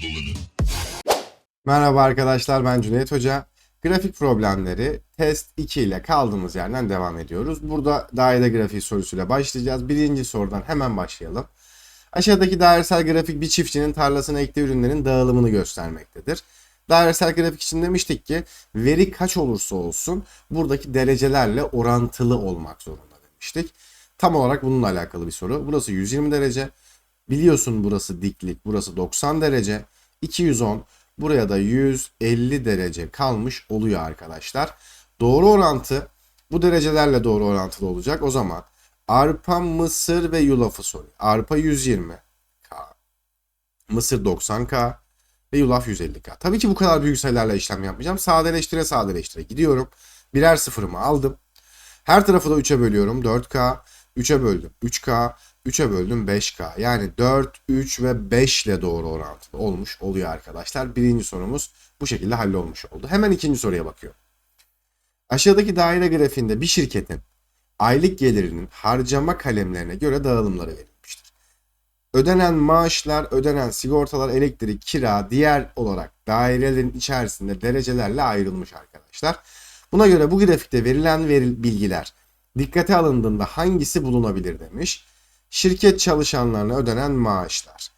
limit. Merhaba arkadaşlar ben Cüneyt Hoca. Grafik problemleri test 2 ile kaldığımız yerden devam ediyoruz. Burada daire grafiği sorusuyla başlayacağız. Birinci sorudan hemen başlayalım. Aşağıdaki dairesel grafik bir çiftçinin tarlasına ektiği ürünlerin dağılımını göstermektedir. Dairesel grafik için demiştik ki veri kaç olursa olsun buradaki derecelerle orantılı olmak zorunda demiştik. Tam olarak bununla alakalı bir soru. Burası 120 derece. Biliyorsun burası diklik, burası 90 derece. 210, buraya da 150 derece kalmış oluyor arkadaşlar. Doğru orantı bu derecelerle doğru orantılı olacak. O zaman arpa, mısır ve yulafı soruyor. Arpa 120K, mısır 90K ve yulaf 150K. Tabii ki bu kadar büyük sayılarla işlem yapmayacağım. Sadeleştire sadeleştire gidiyorum. Birer sıfırımı aldım. Her tarafı da 3'e bölüyorum. 4K, 3'e böldüm. 3K, 3'e böldüm 5K. Yani 4, 3 ve 5 ile doğru orantılı olmuş oluyor arkadaşlar. Birinci sorumuz bu şekilde hallolmuş oldu. Hemen ikinci soruya bakıyorum. Aşağıdaki daire grafiğinde bir şirketin aylık gelirinin harcama kalemlerine göre dağılımları verilmiştir. Ödenen maaşlar, ödenen sigortalar, elektrik, kira, diğer olarak dairelerin içerisinde derecelerle ayrılmış arkadaşlar. Buna göre bu grafikte verilen veril bilgiler dikkate alındığında hangisi bulunabilir demiş. Şirket çalışanlarına ödenen maaşlar.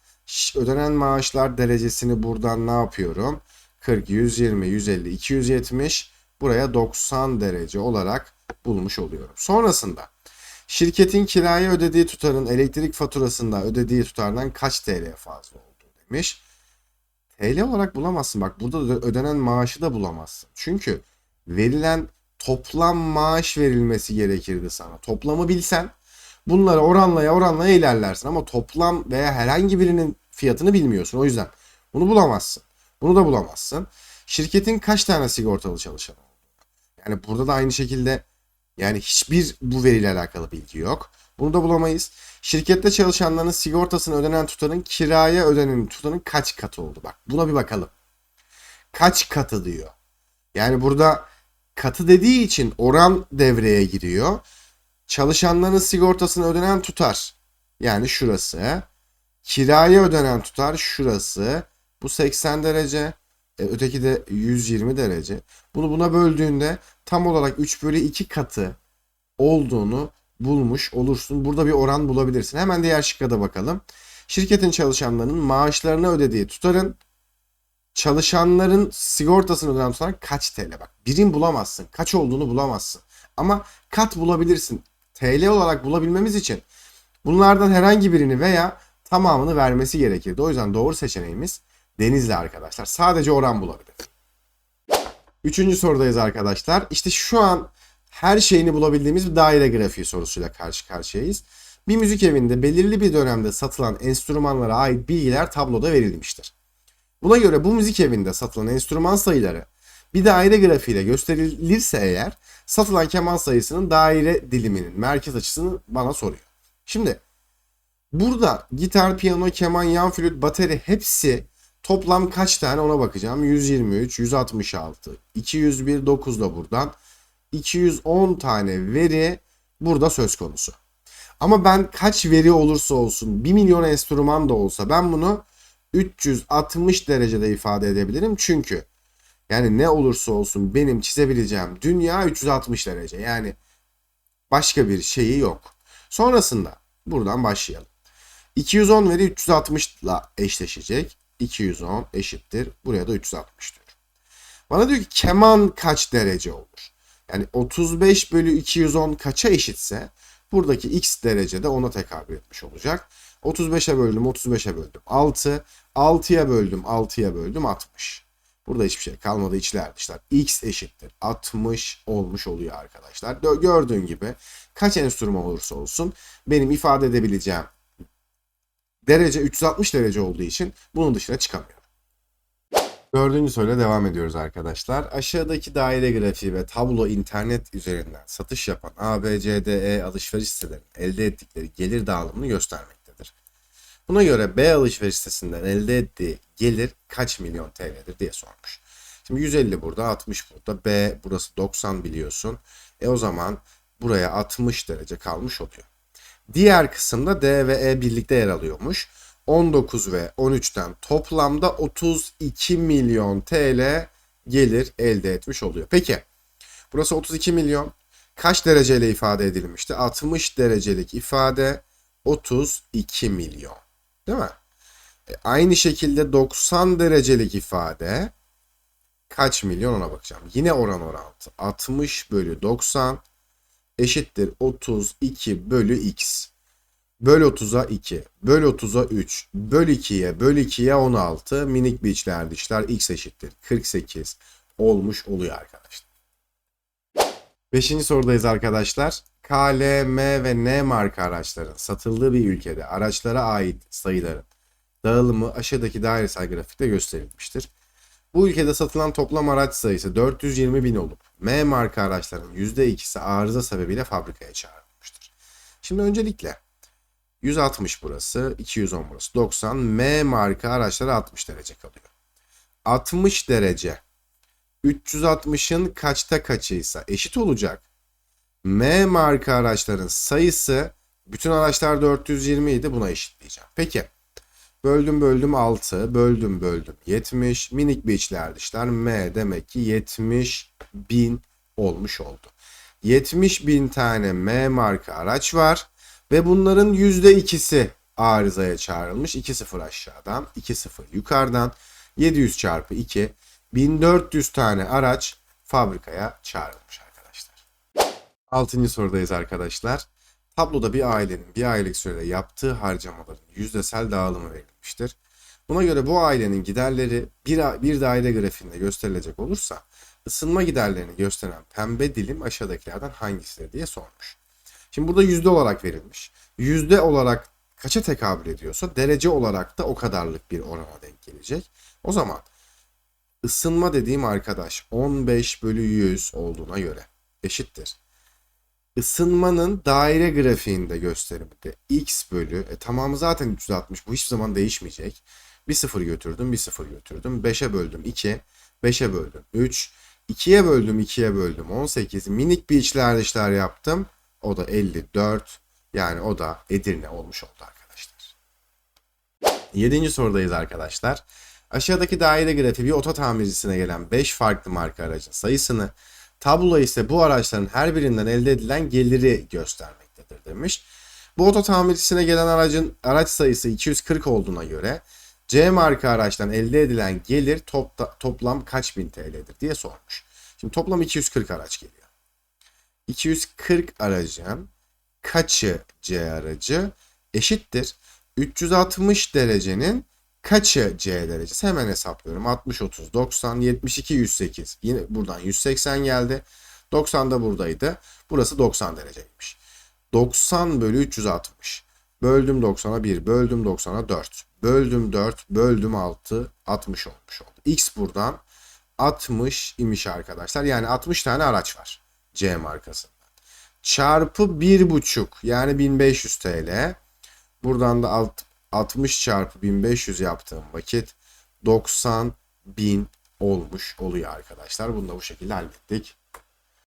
Ödenen maaşlar derecesini buradan ne yapıyorum? 40, 120, 150, 270 buraya 90 derece olarak bulmuş oluyorum. Sonrasında şirketin kiraya ödediği tutarın elektrik faturasında ödediği tutardan kaç TL fazla olduğu demiş. TL olarak bulamazsın. Bak burada öde- ödenen maaşı da bulamazsın. Çünkü verilen toplam maaş verilmesi gerekirdi sana. Toplamı bilsen bunları oranlaya oranlaya ilerlersin ama toplam veya herhangi birinin fiyatını bilmiyorsun. O yüzden bunu bulamazsın. Bunu da bulamazsın. Şirketin kaç tane sigortalı çalışan olduğunu. Yani burada da aynı şekilde yani hiçbir bu veriyle alakalı bilgi yok. Bunu da bulamayız. Şirkette çalışanların sigortasını ödenen tutarın kiraya ödenen tutarın kaç katı oldu? Bak buna bir bakalım. Kaç katı diyor. Yani burada katı dediği için oran devreye giriyor. Çalışanların sigortasını ödenen tutar. Yani şurası. Kiraya ödenen tutar şurası. Bu 80 derece. E, öteki de 120 derece. Bunu buna böldüğünde tam olarak 3 bölü 2 katı olduğunu bulmuş olursun. Burada bir oran bulabilirsin. Hemen diğer şıkka da bakalım. Şirketin çalışanlarının maaşlarını ödediği tutarın çalışanların sigortasını ödenen tutar kaç TL? Bak birim bulamazsın. Kaç olduğunu bulamazsın. Ama kat bulabilirsin. TL olarak bulabilmemiz için bunlardan herhangi birini veya tamamını vermesi gerekirdi. O yüzden doğru seçeneğimiz Denizli arkadaşlar. Sadece oran bulabilir. Üçüncü sorudayız arkadaşlar. İşte şu an her şeyini bulabildiğimiz bir daire grafiği sorusuyla karşı karşıyayız. Bir müzik evinde belirli bir dönemde satılan enstrümanlara ait bilgiler tabloda verilmiştir. Buna göre bu müzik evinde satılan enstrüman sayıları bir daire grafiğiyle gösterilirse eğer satılan keman sayısının daire diliminin merkez açısını bana soruyor. Şimdi burada gitar, piyano, keman, yan flüt, bateri hepsi toplam kaç tane ona bakacağım. 123, 166, 201, 9 da buradan. 210 tane veri burada söz konusu. Ama ben kaç veri olursa olsun 1 milyon enstrüman da olsa ben bunu 360 derecede ifade edebilirim. Çünkü yani ne olursa olsun benim çizebileceğim dünya 360 derece. Yani başka bir şeyi yok. Sonrasında buradan başlayalım. 210 veri 360 ile eşleşecek. 210 eşittir. Buraya da 360 diyor. Bana diyor ki keman kaç derece olur? Yani 35 bölü 210 kaça eşitse buradaki x derecede ona tekabül etmiş olacak. 35'e böldüm 35'e böldüm 6. 6'ya böldüm 6'ya böldüm 60. Burada hiçbir şey kalmadı içler dışlar. X eşittir 60 olmuş oluyor arkadaşlar. Gördüğün gibi kaç enstrüman olursa olsun benim ifade edebileceğim derece 360 derece olduğu için bunun dışına çıkamıyorum. Dördüncü soruyla devam ediyoruz arkadaşlar. Aşağıdaki daire grafiği ve tablo internet üzerinden satış yapan ABCDE alışveriş sitelerinin elde ettikleri gelir dağılımını göstermektedir. Buna göre B alışveriş sitesinden elde ettiği gelir kaç milyon TL'dir diye sormuş. Şimdi 150 burada, 60 burada. B burası 90 biliyorsun. E o zaman buraya 60 derece kalmış oluyor. Diğer kısımda D ve E birlikte yer alıyormuş. 19 ve 13'ten toplamda 32 milyon TL gelir elde etmiş oluyor. Peki burası 32 milyon kaç dereceyle ifade edilmişti? 60 derecelik ifade 32 milyon. Değil mi? E, aynı şekilde 90 derecelik ifade kaç milyon ona bakacağım. Yine oran orantı. 60 bölü 90 eşittir 32 bölü x. Böl 30'a 2. Böl 30'a 3. Böl 2'ye. Böl 2'ye 16. Minik bir içler dışlar x eşittir. 48 olmuş oluyor arkadaşlar. Beşinci sorudayız arkadaşlar. K, L, M ve N marka araçların satıldığı bir ülkede araçlara ait sayıların dağılımı aşağıdaki dairesel grafikte gösterilmiştir. Bu ülkede satılan toplam araç sayısı 420 bin olup M marka araçların %2'si arıza sebebiyle fabrikaya çağrılmıştır. Şimdi öncelikle 160 burası, 210 burası, 90. M marka araçlara 60 derece kalıyor. 60 derece 360'ın kaçta kaçıysa eşit olacak. M marka araçların sayısı bütün araçlar 420 idi buna eşitleyeceğim. Peki böldüm böldüm 6 böldüm böldüm 70 minik bir içler dışlar M demek ki 70 bin olmuş oldu. 70 bin tane M marka araç var ve bunların %2'si arızaya çağrılmış. 2-0 aşağıdan 2-0 yukarıdan 700 çarpı 2 1400 tane araç fabrikaya çağrılmış. Altıncı sorudayız arkadaşlar. Tabloda bir ailenin bir aylık sürede yaptığı harcamaların yüzdesel dağılımı verilmiştir. Buna göre bu ailenin giderleri bir, bir daire grafiğinde gösterilecek olursa ısınma giderlerini gösteren pembe dilim aşağıdakilerden hangisidir diye sormuş. Şimdi burada yüzde olarak verilmiş. Yüzde olarak kaça tekabül ediyorsa derece olarak da o kadarlık bir orana denk gelecek. O zaman ısınma dediğim arkadaş 15 bölü 100 olduğuna göre eşittir. Isınmanın daire grafiğinde gösteriminde x bölü e, tamamı zaten 360 bu hiçbir zaman değişmeyecek. Bir sıfır götürdüm bir sıfır götürdüm 5'e böldüm 2 5'e böldüm 3 2'ye böldüm 2'ye böldüm 18 minik bir içler dışlar yaptım. O da 54 yani o da Edirne olmuş oldu arkadaşlar. Yedinci sorudayız arkadaşlar. Aşağıdaki daire grafiği bir oto tamircisine gelen 5 farklı marka aracın sayısını, tablo ise bu araçların her birinden elde edilen geliri göstermektedir demiş. Bu oto tamircisine gelen aracın araç sayısı 240 olduğuna göre C marka araçtan elde edilen gelir topta, toplam kaç bin TL'dir diye sormuş. Şimdi toplam 240 araç geliyor. 240 aracın kaçı C aracı eşittir 360 derecenin kaçı C derecesi? Hemen hesaplıyorum. 60 30 90 72 108 yine buradan 180 geldi. 90 da buradaydı. Burası 90 dereceymiş. 90 bölü 360 böldüm 90'a 1 böldüm 90'a 4 böldüm 4 böldüm 6 60 olmuş oldu. X buradan 60 imiş arkadaşlar. Yani 60 tane araç var C markasından. Çarpı 1,5 yani 1500 TL. Buradan da alt, 60 çarpı 1500 yaptığım vakit 90 bin olmuş oluyor arkadaşlar. Bunu da bu şekilde hallettik.